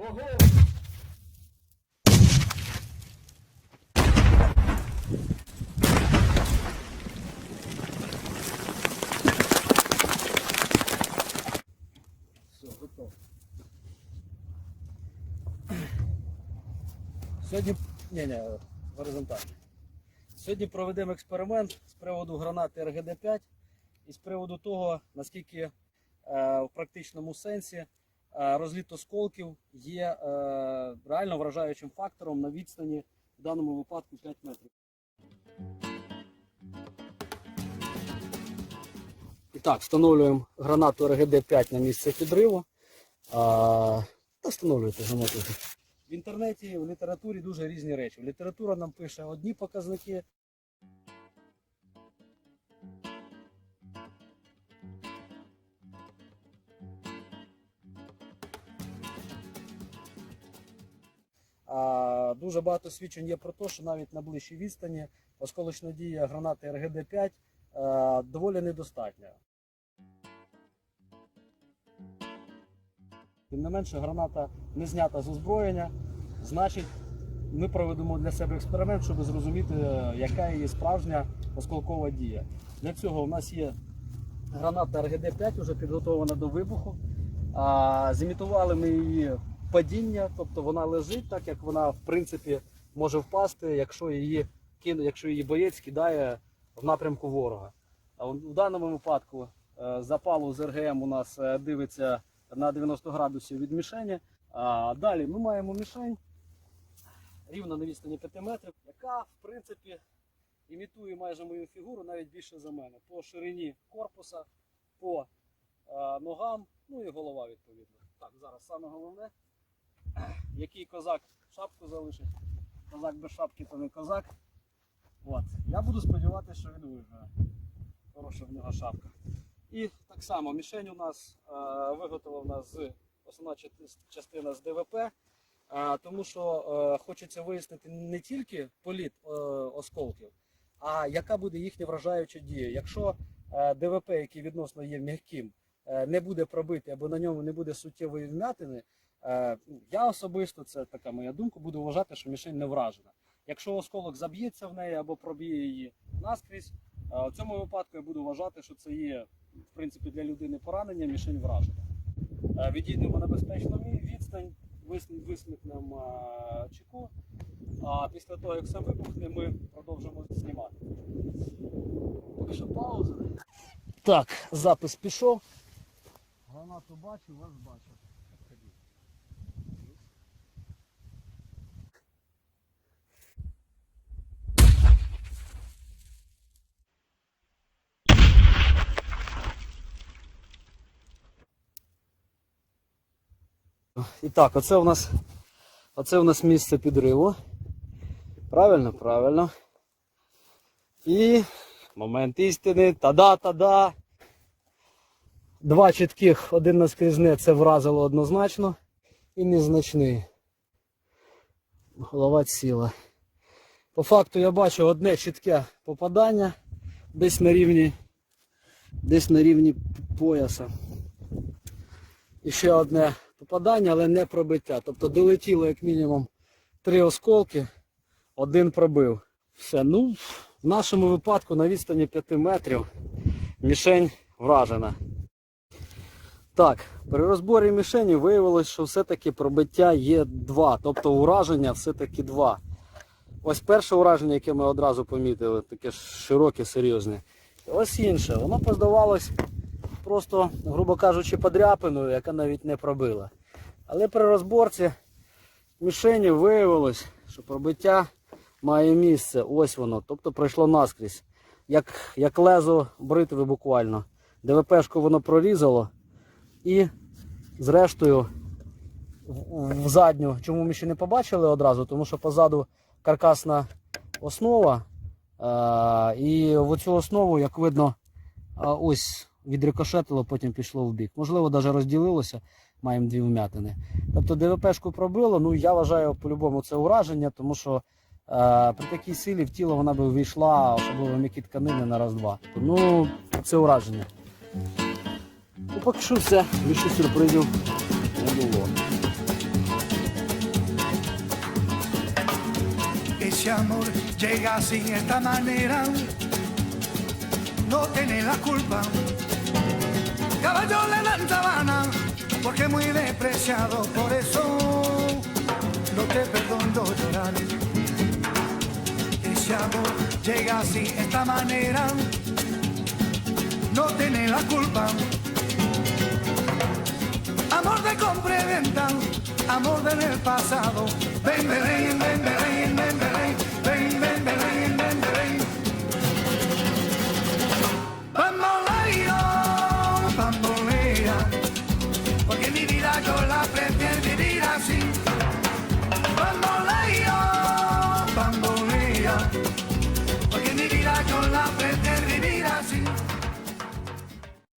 Ого! Сьогодні, ні, ні, горизонтально. Сьогодні проведемо експеримент з приводу гранати РГД-5 і з приводу того, наскільки е, в практичному сенсі розліт осколків є е, реально вражаючим фактором на відстані в даному випадку 5 метрів. І так, встановлюємо гранату РГД-5 на місце підриву. А, та встановлюйте гранату. В інтернеті, в літературі дуже різні речі. Література нам пише одні показники. Дуже багато свідчень є про те, що навіть на ближчій відстані осколочна дія гранати РГД-5 е, доволі недостатня. Тим не менше, граната не знята з озброєння, значить, ми проведемо для себе експеримент, щоб зрозуміти, е, яка її справжня осколкова дія. Для цього у нас є граната РГД-5, вже підготовлена до вибуху. Зімітували ми її падіння, тобто вона лежить так, як вона в принципі може впасти, якщо її якщо її боєць кидає в напрямку ворога. А у даному випадку е, запалу з РГМ у нас е, дивиться на 90 градусів від мішені. А далі ми маємо мішень рівно на відстані 5 метрів, яка в принципі імітує майже мою фігуру, навіть більше за мене. По ширині корпуса, по е, ногам, ну і голова відповідно. Так, зараз саме головне. Який козак шапку залишить. Козак без шапки то не козак. От. Я буду сподіватися, що він виграє. Хороша в нього шапка. І так само мішень у нас е, виготовлена з основна частина з ДВП, е, тому що е, хочеться вияснити не тільки політ е, осколків, а яка буде їхня вражаюча дія. Якщо е, ДВП, який відносно є м'яким, е, не буде пробитий або на ньому не буде суттєвої вмятини, я особисто, це така моя думка, буду вважати, що мішень не вражена. Якщо осколок заб'ється в неї або проб'є її наскрізь, е, в цьому випадку я буду вважати, що це є в принципі для людини поранення, мішень вражена. Е, Відійдемо на безпечну відстань, вис- висмикнемо е, чеку, а після того, як все вибухне, ми продовжимо знімати. Поки що пауза. Так, запис пішов. Гранату бачу, вас бачу. І так, оце у нас, оце у нас місце підриву. Правильно, правильно. І момент істини. Та-да, та-да. Два чітких, один наскрізне, це вразило однозначно. І незначний. Голова ціла. По факту я бачу одне чітке попадання десь на рівні, десь на рівні пояса. І ще одне попадання, але не пробиття. Тобто долетіло як мінімум три осколки, один пробив. Все, ну, в нашому випадку на відстані 5 метрів мішень вражена. Так, при розборі мішені виявилось, що все-таки пробиття є два, тобто ураження все-таки два. Ось перше ураження, яке ми одразу помітили, таке широке, серйозне. Ось інше, воно поздавалось просто, грубо кажучи, подряпиною, яка навіть не пробила. Але при розборці мішені виявилось, що пробиття має місце. Ось воно. Тобто пройшло наскрізь. Як, як лезо бритви буквально. ДВПшку воно прорізало і зрештою в, задню. Чому ми ще не побачили одразу? Тому що позаду каркасна основа. А, і в цю основу, як видно, ось відрикошетило, потім пішло в бік. Можливо, навіть розділилося, маємо дві вмятини. Тобто ДВПшку пробило, ну я вважаю по-любому це ураження, тому що е, при такій силі в тіло вона би увійшла, особливо м'які тканини на раз-два. Ну, це ураження. Ну, Поки що все, більше сюрпризів не було. Ese amor llega así esta manera, no tiene la culpa. Caballo levantaba porque muy despreciado, por eso no te perdono llorar. Ese amor llega así de esta manera, no tiene la culpa. Amor de compra y venta, amor del pasado. Ven, ven, ven, ven, ven,